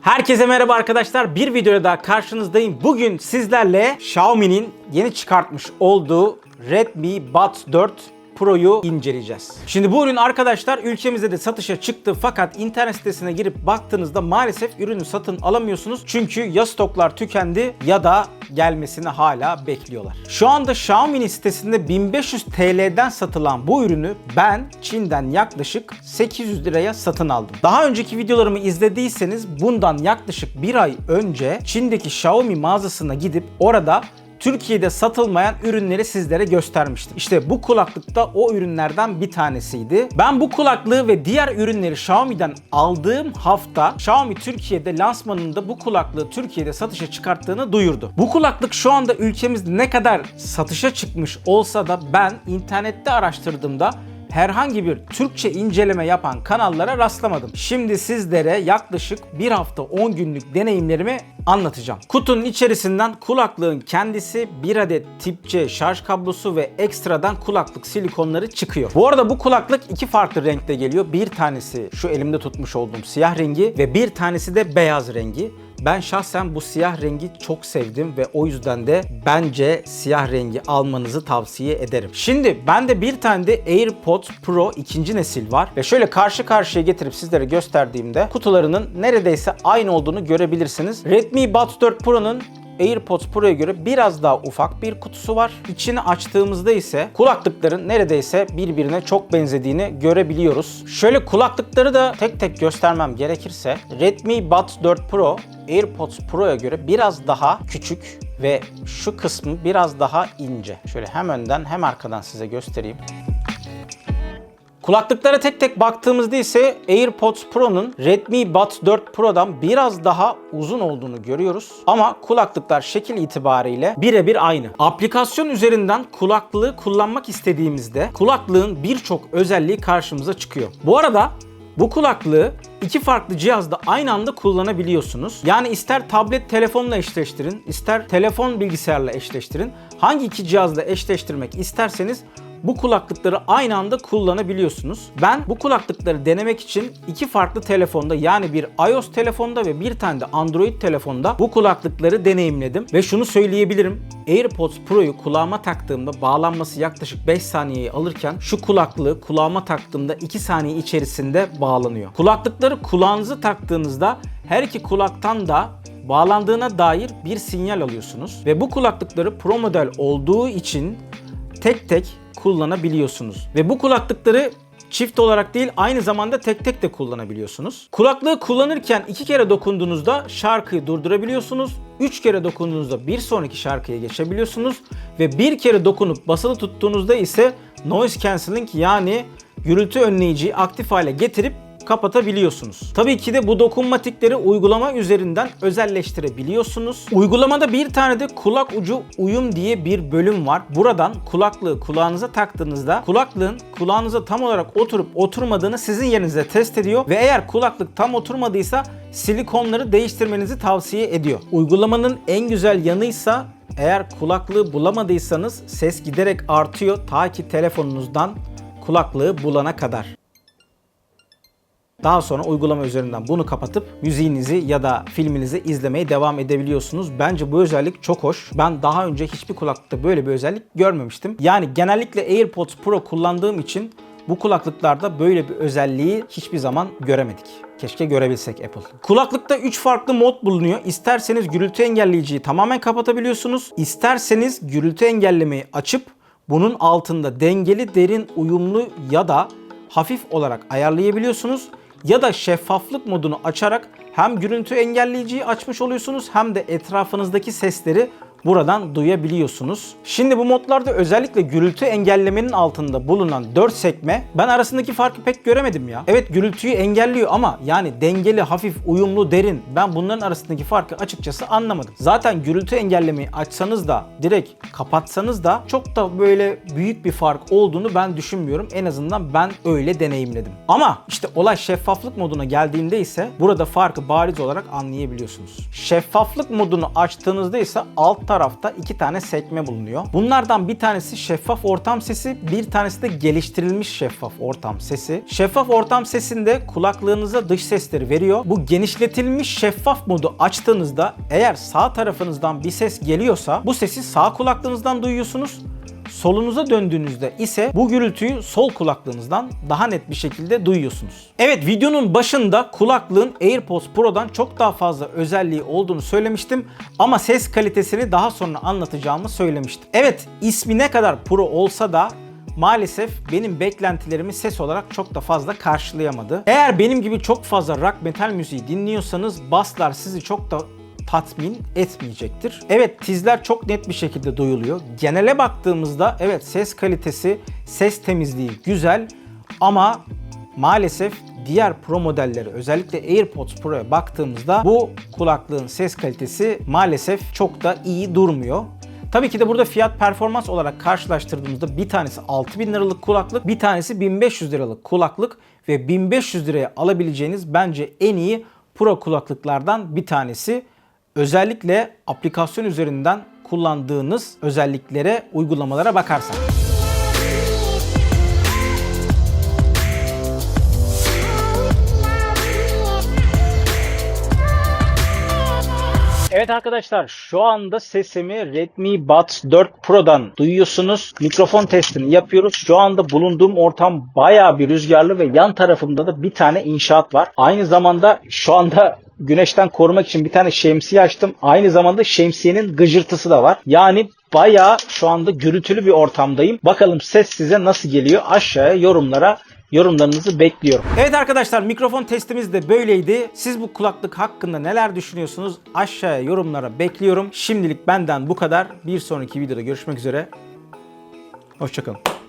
Herkese merhaba arkadaşlar. Bir videoda daha karşınızdayım. Bugün sizlerle Xiaomi'nin yeni çıkartmış olduğu Redmi Buds 4 Pro'yu inceleyeceğiz. Şimdi bu ürün arkadaşlar ülkemizde de satışa çıktı fakat internet sitesine girip baktığınızda maalesef ürünü satın alamıyorsunuz. Çünkü ya stoklar tükendi ya da gelmesini hala bekliyorlar. Şu anda Xiaomi'nin sitesinde 1500 TL'den satılan bu ürünü ben Çin'den yaklaşık 800 liraya satın aldım. Daha önceki videolarımı izlediyseniz bundan yaklaşık bir ay önce Çin'deki Xiaomi mağazasına gidip orada Türkiye'de satılmayan ürünleri sizlere göstermiştim. İşte bu kulaklık da o ürünlerden bir tanesiydi. Ben bu kulaklığı ve diğer ürünleri Xiaomi'den aldığım hafta Xiaomi Türkiye'de lansmanında bu kulaklığı Türkiye'de satışa çıkarttığını duyurdu. Bu kulaklık şu anda ülkemizde ne kadar satışa çıkmış olsa da ben internette araştırdığımda herhangi bir Türkçe inceleme yapan kanallara rastlamadım. Şimdi sizlere yaklaşık bir hafta 10 günlük deneyimlerimi anlatacağım. Kutunun içerisinden kulaklığın kendisi, bir adet tip C şarj kablosu ve ekstradan kulaklık silikonları çıkıyor. Bu arada bu kulaklık iki farklı renkte geliyor. Bir tanesi şu elimde tutmuş olduğum siyah rengi ve bir tanesi de beyaz rengi. Ben şahsen bu siyah rengi çok sevdim ve o yüzden de bence siyah rengi almanızı tavsiye ederim. Şimdi bende bir tane de AirPods Pro ikinci nesil var ve şöyle karşı karşıya getirip sizlere gösterdiğimde kutularının neredeyse aynı olduğunu görebilirsiniz. Redmi Buds 4 Pro'nun AirPods Pro'ya göre biraz daha ufak bir kutusu var. İçini açtığımızda ise kulaklıkların neredeyse birbirine çok benzediğini görebiliyoruz. Şöyle kulaklıkları da tek tek göstermem gerekirse Redmi Buds 4 Pro AirPods Pro'ya göre biraz daha küçük ve şu kısmı biraz daha ince. Şöyle hem önden hem arkadan size göstereyim. Kulaklıklara tek tek baktığımızda ise AirPods Pro'nun Redmi Buds 4 Pro'dan biraz daha uzun olduğunu görüyoruz. Ama kulaklıklar şekil itibariyle birebir aynı. Aplikasyon üzerinden kulaklığı kullanmak istediğimizde kulaklığın birçok özelliği karşımıza çıkıyor. Bu arada bu kulaklığı iki farklı cihazda aynı anda kullanabiliyorsunuz. Yani ister tablet telefonla eşleştirin, ister telefon bilgisayarla eşleştirin. Hangi iki cihazla eşleştirmek isterseniz bu kulaklıkları aynı anda kullanabiliyorsunuz. Ben bu kulaklıkları denemek için iki farklı telefonda yani bir iOS telefonda ve bir tane de Android telefonda bu kulaklıkları deneyimledim. Ve şunu söyleyebilirim. AirPods Pro'yu kulağıma taktığımda bağlanması yaklaşık 5 saniyeyi alırken şu kulaklığı kulağıma taktığımda 2 saniye içerisinde bağlanıyor. Kulaklıkları kulağınıza taktığınızda her iki kulaktan da bağlandığına dair bir sinyal alıyorsunuz. Ve bu kulaklıkları Pro model olduğu için tek tek kullanabiliyorsunuz. Ve bu kulaklıkları çift olarak değil aynı zamanda tek tek de kullanabiliyorsunuz. Kulaklığı kullanırken iki kere dokunduğunuzda şarkıyı durdurabiliyorsunuz. Üç kere dokunduğunuzda bir sonraki şarkıya geçebiliyorsunuz. Ve bir kere dokunup basılı tuttuğunuzda ise noise cancelling yani gürültü önleyiciyi aktif hale getirip kapatabiliyorsunuz. Tabii ki de bu dokunmatikleri uygulama üzerinden özelleştirebiliyorsunuz. Uygulamada bir tane de kulak ucu uyum diye bir bölüm var. Buradan kulaklığı kulağınıza taktığınızda kulaklığın kulağınıza tam olarak oturup oturmadığını sizin yerinize test ediyor ve eğer kulaklık tam oturmadıysa silikonları değiştirmenizi tavsiye ediyor. Uygulamanın en güzel yanıysa eğer kulaklığı bulamadıysanız ses giderek artıyor ta ki telefonunuzdan kulaklığı bulana kadar. Daha sonra uygulama üzerinden bunu kapatıp müziğinizi ya da filminizi izlemeye devam edebiliyorsunuz. Bence bu özellik çok hoş. Ben daha önce hiçbir kulaklıkta böyle bir özellik görmemiştim. Yani genellikle AirPods Pro kullandığım için bu kulaklıklarda böyle bir özelliği hiçbir zaman göremedik. Keşke görebilsek Apple. Kulaklıkta 3 farklı mod bulunuyor. İsterseniz gürültü engelleyiciyi tamamen kapatabiliyorsunuz. İsterseniz gürültü engellemeyi açıp bunun altında dengeli, derin, uyumlu ya da hafif olarak ayarlayabiliyorsunuz ya da şeffaflık modunu açarak hem gürültü engelleyiciyi açmış oluyorsunuz hem de etrafınızdaki sesleri buradan duyabiliyorsunuz. Şimdi bu modlarda özellikle gürültü engellemenin altında bulunan 4 sekme ben arasındaki farkı pek göremedim ya. Evet gürültüyü engelliyor ama yani dengeli, hafif, uyumlu, derin ben bunların arasındaki farkı açıkçası anlamadım. Zaten gürültü engellemeyi açsanız da direkt kapatsanız da çok da böyle büyük bir fark olduğunu ben düşünmüyorum. En azından ben öyle deneyimledim. Ama işte olay şeffaflık moduna geldiğinde ise burada farkı bariz olarak anlayabiliyorsunuz. Şeffaflık modunu açtığınızda ise alt tarafta iki tane sekme bulunuyor. Bunlardan bir tanesi şeffaf ortam sesi, bir tanesi de geliştirilmiş şeffaf ortam sesi. Şeffaf ortam sesinde kulaklığınıza dış sesleri veriyor. Bu genişletilmiş şeffaf modu açtığınızda eğer sağ tarafınızdan bir ses geliyorsa bu sesi sağ kulaklığınızdan duyuyorsunuz. Solunuza döndüğünüzde ise bu gürültüyü sol kulaklığınızdan daha net bir şekilde duyuyorsunuz. Evet videonun başında kulaklığın AirPods Pro'dan çok daha fazla özelliği olduğunu söylemiştim ama ses kalitesini daha sonra anlatacağımı söylemiştim. Evet ismi ne kadar Pro olsa da maalesef benim beklentilerimi ses olarak çok da fazla karşılayamadı. Eğer benim gibi çok fazla rock metal müziği dinliyorsanız basslar sizi çok da tatmin etmeyecektir. Evet tizler çok net bir şekilde duyuluyor. Genele baktığımızda evet ses kalitesi, ses temizliği güzel ama maalesef diğer Pro modelleri özellikle AirPods Pro'ya baktığımızda bu kulaklığın ses kalitesi maalesef çok da iyi durmuyor. Tabii ki de burada fiyat performans olarak karşılaştırdığımızda bir tanesi 6000 liralık kulaklık, bir tanesi 1500 liralık kulaklık ve 1500 liraya alabileceğiniz bence en iyi Pro kulaklıklardan bir tanesi. Özellikle aplikasyon üzerinden kullandığınız özelliklere, uygulamalara bakarsan. Evet arkadaşlar şu anda sesimi Redmi Buds 4 Pro'dan duyuyorsunuz. Mikrofon testini yapıyoruz. Şu anda bulunduğum ortam bayağı bir rüzgarlı ve yan tarafımda da bir tane inşaat var. Aynı zamanda şu anda güneşten korumak için bir tane şemsiye açtım. Aynı zamanda şemsiyenin gıcırtısı da var. Yani bayağı şu anda gürültülü bir ortamdayım. Bakalım ses size nasıl geliyor? Aşağıya yorumlara yorumlarınızı bekliyorum. Evet arkadaşlar mikrofon testimiz de böyleydi. Siz bu kulaklık hakkında neler düşünüyorsunuz? Aşağıya yorumlara bekliyorum. Şimdilik benden bu kadar. Bir sonraki videoda görüşmek üzere. Hoşçakalın.